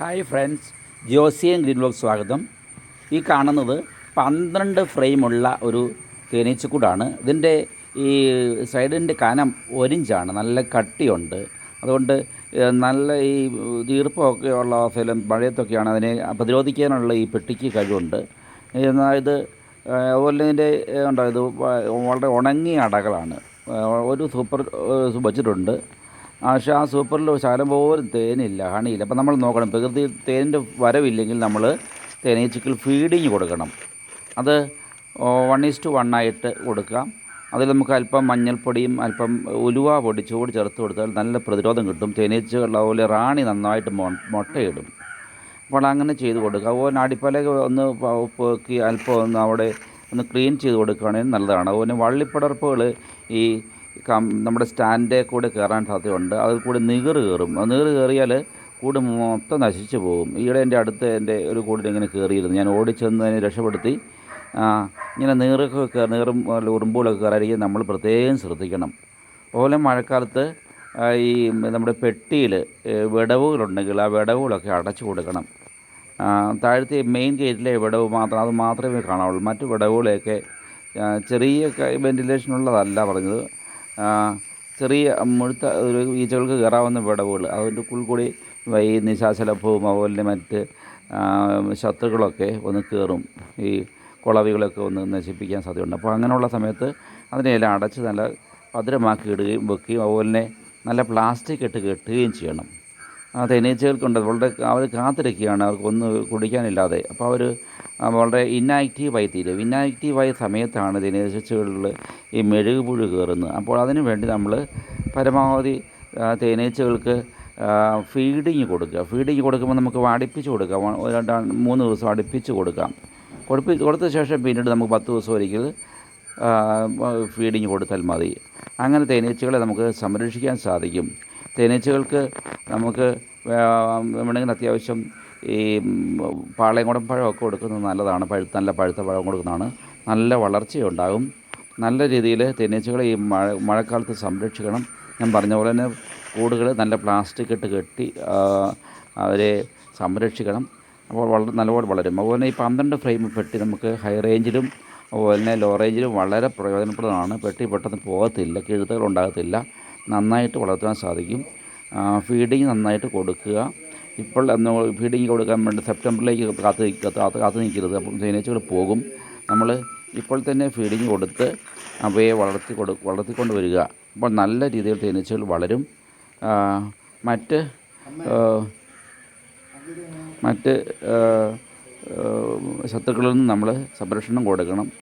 Hi friends ജോസിയൻ green block സ്വാഗതം. ഈ കാണുന്നത് പന്ത്രണ്ട് ഫ്രെയിമുള്ള ഒരു തേനീച്ചക്കൂടാണ് ഇതിന്റെ ഈ സൈഡിന്റെ കനം ഒരിഞ്ചാണ്. നല്ല കട്ടിയുണ്ട്. അതുകൊണ്ട് നല്ല ഈ ഈർപ്പമൊക്കെ ഉള്ള അവസ്ഥയിലും മഴയത്തൊക്കെയാണ് അതിനെ പ്രതിരോധിക്കാനുള്ള ഈ പെട്ടിക്ക് കഴിവുണ്ട്. ഏഹ്, അതുപോലെ ഇതിന്റെ ഉണ്ടായത് ഉണ്ടോ? ഇത് വളരെ ഉണങ്ങിയ അടകളാണ്. ഒരു സൂപ്പർ വെച്ചിട്ടുണ്ട്. പക്ഷേ ആ സൂപ്പറിൽ ശകലം പോലും തേനില്ല ഹണിയില്ല. അപ്പം നമ്മൾ നോക്കണം പ്രകൃതി തേനിന്റെ വരവില്ലെങ്കിൽ നമ്മൾ തേനീച്ചയ്ക്ക് ഫീഡിങ് കൊടുക്കണം. അത് വൺ ഈസ് ടു വൺ ആയിട്ട് കൊടുക്കാം. അതിൽ നമുക്ക് അല്പം മഞ്ഞൾപ്പൊടിയും അല്പം ഉലുവ പൊടി ചൂട് ചേർത്ത് കൊടുത്താൽ നല്ല പ്രതിരോധം കിട്ടും. തേനീച്ചകൾ അതുപോലെ റാണി നന്നായിട്ട് മുട്ടയിടും. അപ്പോൾ അങ്ങനെ ചെയ്ത് കൊടുക്കുക. അതുപോലെ അടിപ്പല ഒന്ന് പ- അല്പം ഒന്ന് അവിടെ ഒന്ന് ക്ലീൻ ചെയ്ത് കൊടുക്കുകയാണെങ്കിൽ നല്ലതാണ്. അതുപോലെ വള്ളിപ്പടർപ്പുകൾ ഈ നമ്മുടെ സ്റ്റാൻഡിൽ കൂടെ കയറാൻ സാധ്യതയുണ്ട്. അതിൽ കൂടി നികറ് കയറും. നീറ് കയറിയാൽ കൂട് മൊത്തം നശിച്ചു പോകും. ഈയിടെ എന്റെ അടുത്ത് എന്റെ ഒരു കൂടിൽ ഇങ്ങനെ കയറിയിരുന്നു. ഞാൻ ഓടിച്ചെന്ന് അതിനെ രക്ഷപ്പെടുത്തി ഇങ്ങനെ നീറൊക്കെ നീറും ഉറുമ്പുകളൊക്കെ കയറാതിരിക്കാൻ നമ്മൾ പ്രത്യേകം ശ്രദ്ധിക്കണം. അതുപോലെ മഴക്കാലത്ത് ഈ നമ്മുടെ പെട്ടിയിൽ വിടവുകളുണ്ടെങ്കിൽ ആ വിടവുകളൊക്കെ അടച്ചു കൊടുക്കണം. താഴത്തെ മെയിൻ ഗേറ്റിലെ വിടവ് മാത്രം അത് മാത്രമേ കാണാവുള്ളൂ. മറ്റു വിടവുകളെയൊക്കെ ചെറിയ വെന്റിലേഷൻ ഉള്ളതല്ല പറഞ്ഞത്. ചെറിയ മുഴുത്ത ഒരു ഈച്ചകൾക്ക് കയറാവുന്ന വിടവുകൾ. അതിന്റെ കൂടി ഈ നിശാശലഭവും അതുപോലെ മറ്റ് ശത്രുക്കളൊക്കെ ഒന്ന് കയറും. ഈ കുളവികളൊക്കെ ഒന്ന് നശിപ്പിക്കാൻ സാധ്യതയുണ്ട്. അപ്പോൾ അങ്ങനെയുള്ള സമയത്ത് അതിനെല്ലാം അടച്ച് നല്ല ഭദ്രമാക്കി ഇടുകയും വെക്കുകയും അതുപോലെ തന്നെ നല്ല പ്ലാസ്റ്റിക് ഇട്ട് കെട്ടുകയും ചെയ്യണം. ആ തേനീച്ചകൾക്കുണ്ട്. അവരുടെ അവർ കാത്തിരിക്കുകയാണ്. അവർക്ക് ഒന്ന് കുടിക്കാനില്ലാതെ. അപ്പോൾ അവർ വളരെ ഇന്നാക്റ്റീവായി തീരും. ഇന്നാക്റ്റീവായ സമയത്താണ് തേനീച്ചകളിൽ ഈ മെഴുക് പുഴു കയറുന്നത്. അപ്പോൾ അതിനു വേണ്ടി നമ്മൾ പരമാവധി തേനീച്ചകൾക്ക് ഫീഡിങ് കൊടുക്കുക. ഫീഡിങ് കൊടുക്കുമ്പോൾ നമുക്ക് അടുപ്പിച്ച് കൊടുക്കാം. രണ്ട് മൂന്ന് ദിവസം അടുപ്പിച്ച് കൊടുക്കാം. കൊടുപ്പി കൊടുത്ത ശേഷം പിന്നീട് നമുക്ക് പത്ത് ദിവസം ഒരിക്കൽ ഫീഡിങ് കൊടുത്താൽ മതി. അങ്ങനെ തേനീച്ചകളെ നമുക്ക് സംരക്ഷിക്കാൻ സാധിക്കും. തേനീച്ചകൾക്ക് നമുക്ക് വേണമെങ്കിൽ അത്യാവശ്യം ഈ പാളയംകുടം പഴമൊക്കെ കൊടുക്കുന്നത് നല്ലതാണ്. പഴുത്ത നല്ല പഴുത്ത പഴം കൊടുക്കുന്നതാണ്. നല്ല വളർച്ചയുണ്ടാകും. നല്ല രീതിയിൽ തേനീച്ചകളെ ഈ മഴ മഴക്കാലത്ത് സംരക്ഷിക്കണം. ഞാൻ പറഞ്ഞ പോലെ തന്നെ കൂടുകൾ നല്ല പ്ലാസ്റ്റിക് ഇട്ട് കെട്ടി അവരെ സംരക്ഷിക്കണം. അപ്പോൾ വളരെ നല്ലപോലെ വളരും. അതുപോലെ ഈ പന്ത്രണ്ട് ഫ്രെയിം പെട്ടി നമുക്ക് ഹൈ റേഞ്ചിലും അതുപോലെ തന്നെ ലോ റേഞ്ചിലും വളരെ പ്രയോജനപ്രദമാണ്. പെട്ടി പെട്ടെന്ന് പോകത്തില്ല കിഴുത്തുകൾ ഉണ്ടാകത്തില്ല. നന്നായിട്ട് വളർത്താൻ സാധിക്കും. ഫീഡിങ് നന്നായിട്ട് കൊടുക്കുക. ഇപ്പോൾ ഫീഡിങ് കൊടുക്കാൻ വേണ്ടി സെപ്റ്റംബറിലേക്ക് കാത്ത് കാത്ത് നിൽക്കരുത് അപ്പം തേനീച്ചകൾ പോകും. നമ്മൾ ഇപ്പോൾ തന്നെ ഫീഡിങ് കൊടുത്ത് അവയെ വളർത്തി കൊടു വളർത്തിക്കൊണ്ട് വരിക. അപ്പോൾ നല്ല രീതിയിൽ തേനീച്ചകൾ വളരും. മറ്റ് മറ്റ് ശത്രുക്കളിൽ നിന്ന് നമ്മൾ സംരക്ഷണം കൊടുക്കണം.